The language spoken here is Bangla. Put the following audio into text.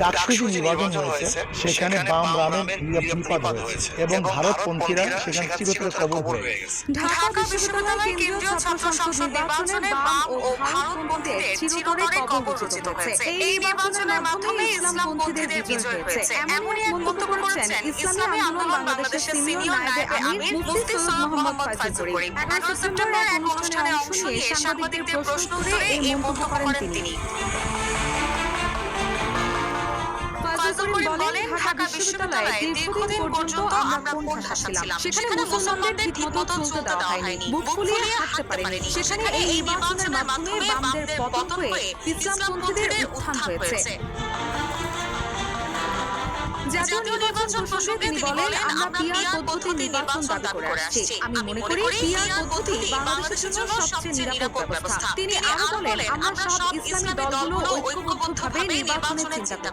ডাকসু যে নির্বাচন হয়েছে সেখানে বাম রামের বিপদ হয়েছে। এবং ভারতপন্থীরা সেখানে চিরতরে কবর হয়ে গেছে। ঢাকা বিশ্ববিদ্যালয় কেন্দ্রীয় ছাত্র সংসদ নির্বাচনে বাম ও ভারতপন্থীদের চিরতরে কবর রচিত হয়েছে। এই নির্বাচনের মাধ্যমে ইসলামপন্থীদের বিজয় হয়েছে। এমনই এক মন্তব্য করেছেন ইসলামী আন্দোলন বাংলাদেশের সিনিয়র নায়েবে আমির মুফতি সৈয়দ মোহাম্মদ ফাইজুল করিম। এগারো সেপ্টেম্বর এক অনুষ্ঠানে অংশ নিয়ে সাংবাদিকদের প্রশ্ন উত্তরে এই মন্তব্য করেন তিনি করিম বলেন ঢাকা বিশ্ববিদ্যালয়ে দীর্ঘদিন পর্যন্ত আমরা কোন ভাষা ছিলাম? সেখানে মুসলমানদের ঠিকমতো চলতে দেওয়া হয়নি। বুক ফুলিয়ে হাঁটতে পারেনি। সেখানে এই নির্বাচনের মাধ্যমে বামদের পতন হয়ে ইসলামপন্থীদের উত্থান হয়েছে। জাতীয় নির্বাচন প্রসঙ্গে তিনি বলেন আমরা পিয়ার পদ্ধতি নির্বাচন দাবি করে আসছি। আমি মনে করি পিয়ার পদ্ধতি বাংলাদেশের জন্য সবচেয়ে নিরাপদ ব্যবস্থা। তিনি আরও বলেন আমরা সব ইসলামী দলগুলো ঐক্যবদ্ধভাবে নির্বাচনের চিন্তা